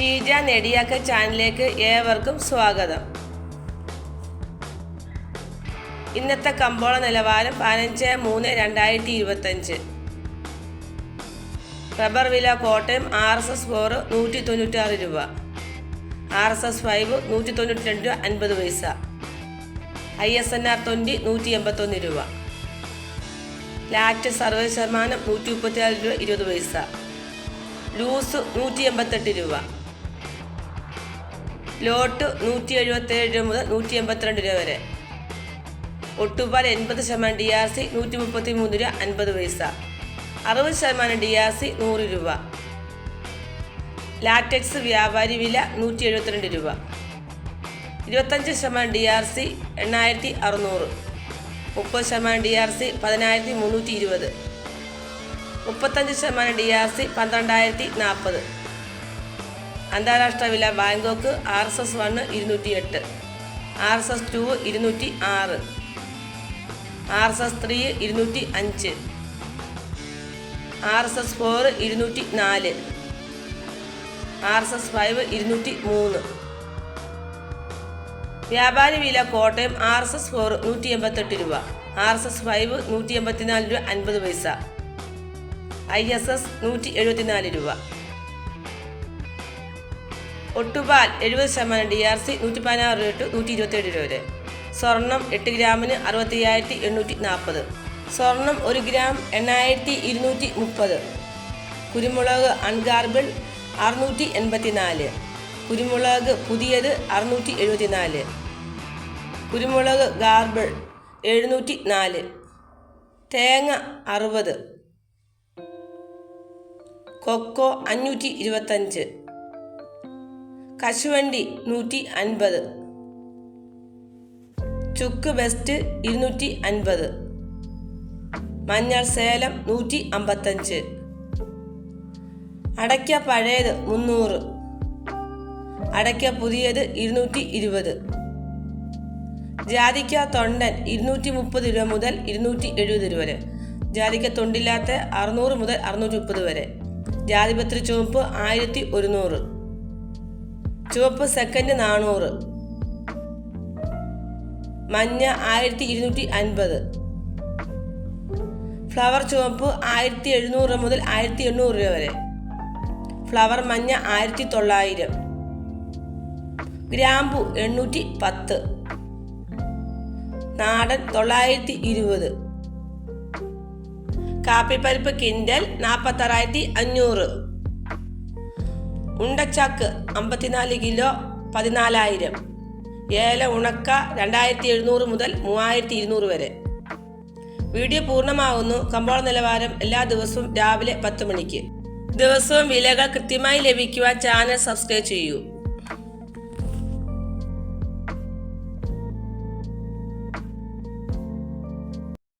ഷീജ നെടിയാക്ക ചാനലിലേക്ക് ഏവർക്കും സ്വാഗതം. ഇന്നത്തെ കമ്പോള നിലവാരം പതിനഞ്ച് മൂന്ന് രണ്ടായിരത്തി ഇരുപത്തഞ്ച്. റബ്ബർ വില Kottayam R S S four നൂറ്റി തൊണ്ണൂറ്റാറ് രൂപ. ആർ എസ് എസ് ഫൈവ് നൂറ്റി തൊണ്ണൂറ്റി രണ്ട് രൂപ അൻപത് പൈസ. I S N R twenty നൂറ്റി എൺപത്തൊന്ന് രൂപ. ലാറ്റ് സർവേ ശതമാനം നൂറ്റി മുപ്പത്തിനാല് രൂപ ഇരുപത് പൈസ. ലൂസ് നൂറ്റി എൺപത്തെട്ട് രൂപ. ലോട്ട് നൂറ്റി എഴുപത്തേഴ് രൂപ മുതൽ നൂറ്റി എൺപത്തിരണ്ട് രൂപ വരെ. ഒട്ടുപാൽ എൺപത് ശതമാനം ഡി ആർ സി നൂറ്റി മുപ്പത്തി മൂന്ന് രൂപ അൻപത് പൈസ. അറുപത് ശതമാനം ഡി ആർ സി നൂറ് രൂപ. ലാറ്റക്സ് വ്യാപാരി വില നൂറ്റി എഴുപത്തിരണ്ട് രൂപ. ഇരുപത്തഞ്ച് ശതമാനം ഡി ആർ സി എണ്ണായിരത്തി അറുന്നൂറ്. മുപ്പത് ശതമാനം ഡി ആർ സി പതിനായിരത്തി മുന്നൂറ്റി ഇരുപത്. മുപ്പത്തഞ്ച് ശതമാനം ഡി ആർ സി പന്ത്രണ്ടായിരത്തി നാൽപ്പത്. അന്താരാഷ്ട്ര വില Bangkok R S S one ഇരുന്നൂറ്റി എട്ട് ആർ എസ് എസ് ടു ഇരുന്നൂറ്റി ആറ് ആർ എസ് എസ് ത്രീ ഇരുന്നൂറ്റി അഞ്ച് ആർ എസ് എസ് ഫോർ ഇരുന്നൂറ്റി നാല് ആർ എസ് എസ് ഫൈവ് ഇരുന്നൂറ്റി മൂന്ന് വ്യാപാരി വില Kottayam R S S four നൂറ്റി എൺപത്തെട്ട് രൂപ ആർ എസ് എസ് ഫൈവ് നൂറ്റി എൺപത്തിനാല് രൂപ അൻപത് പൈസ ഐ എസ് എസ് നൂറ്റി എഴുപത്തിനാല് രൂപ. ഒട്ടുപാൽ എഴുപത് ശതമാനം ഡി ആർ സി നൂറ്റി പതിനാറ് രൂപ ടു നൂറ്റി ഇരുപത്തിയേഴ് രൂപ വരെ. സ്വർണം എട്ട് ഗ്രാമിന് അറുപത്തി അയ്യായിരത്തി എണ്ണൂറ്റി നാൽപ്പത്. സ്വർണം ഒരു ഗ്രാം എണ്ണായിരത്തി ഇരുന്നൂറ്റി മുപ്പത്. കുരുമുളക് അൺഗാർബിൾ അറുന്നൂറ്റി എൺപത്തി നാല് കുരുമുളക് പുതിയത് അറുന്നൂറ്റി എഴുപത്തി നാല് കുരുമുളക് ഗാർബിൾ എഴുന്നൂറ്റി നാല്. തേങ്ങ അറുപത്. കൊക്കോ അഞ്ഞൂറ്റി ഇരുപത്തഞ്ച്. കശുവണ്ടി നൂറ്റി അൻപത്. ചുക്ക് വെസ്റ്റ് ഇരുന്നൂറ്റി അൻപത്. മഞ്ഞൾ സേലം നൂറ്റി അമ്പത്തഞ്ച്. അടയ്ക്ക പഴയത് മുന്നൂറ്. അടയ്ക്ക പുതിയത് ഇരുന്നൂറ്റി ഇരുപത്. ജാതിക്ക തൊണ്ടൻ ഇരുന്നൂറ്റി മുപ്പത് രൂപ മുതൽ ഇരുന്നൂറ്റി എഴുപത് രൂപ വരെ. ജാതിക്ക തൊണ്ടില്ലാത്ത അറുന്നൂറ് മുതൽ അറുന്നൂറ്റി മുപ്പത് വരെ. ജാതിപത്രി ചുവപ്പ് ആയിരത്തി ഒരുന്നൂറ്. ചുവപ്പ് സെക്കൻഡ് നാനൂറ്. മഞ്ഞ ആയിരത്തി ഇരുന്നൂറ്റി അൻപത്. ഫ്ലവർ ചുവപ്പ് ആയിരത്തി എഴുന്നൂറ് മുതൽ ആയിരത്തി എണ്ണൂറ് രൂപ വരെ. ഫ്ലവർ മഞ്ഞ ആയിരത്തി തൊള്ളായിരം ഗ്രാമ്പു എണ്ണൂറ്റി പത്ത് നാടൻ തൊള്ളായിരത്തി ഇരുപത് കാപ്പിപ്പരിപ്പ് കിൻഡൽ നാൽപ്പത്താറായിരത്തി അഞ്ഞൂറ് ഉണ്ടച്ചക്ക് അമ്പത്തിനാല് കിലോ പതിനാലായിരം. ഏല ഉണക്ക രണ്ടായിരത്തി എഴുന്നൂറ് മുതൽ മൂവായിരത്തി ഇരുന്നൂറ് വരെ. വീഡിയോ പൂർണമാകുന്നു കമ്പോള നിലവാരം എല്ലാ ദിവസവും രാവിലെ പത്ത് മണിക്ക്. ദിവസവും വിലകൾ കൃത്യമായി ലഭിക്കുവാൻ ചാനൽ സബ്സ്ക്രൈബ് ചെയ്യൂ.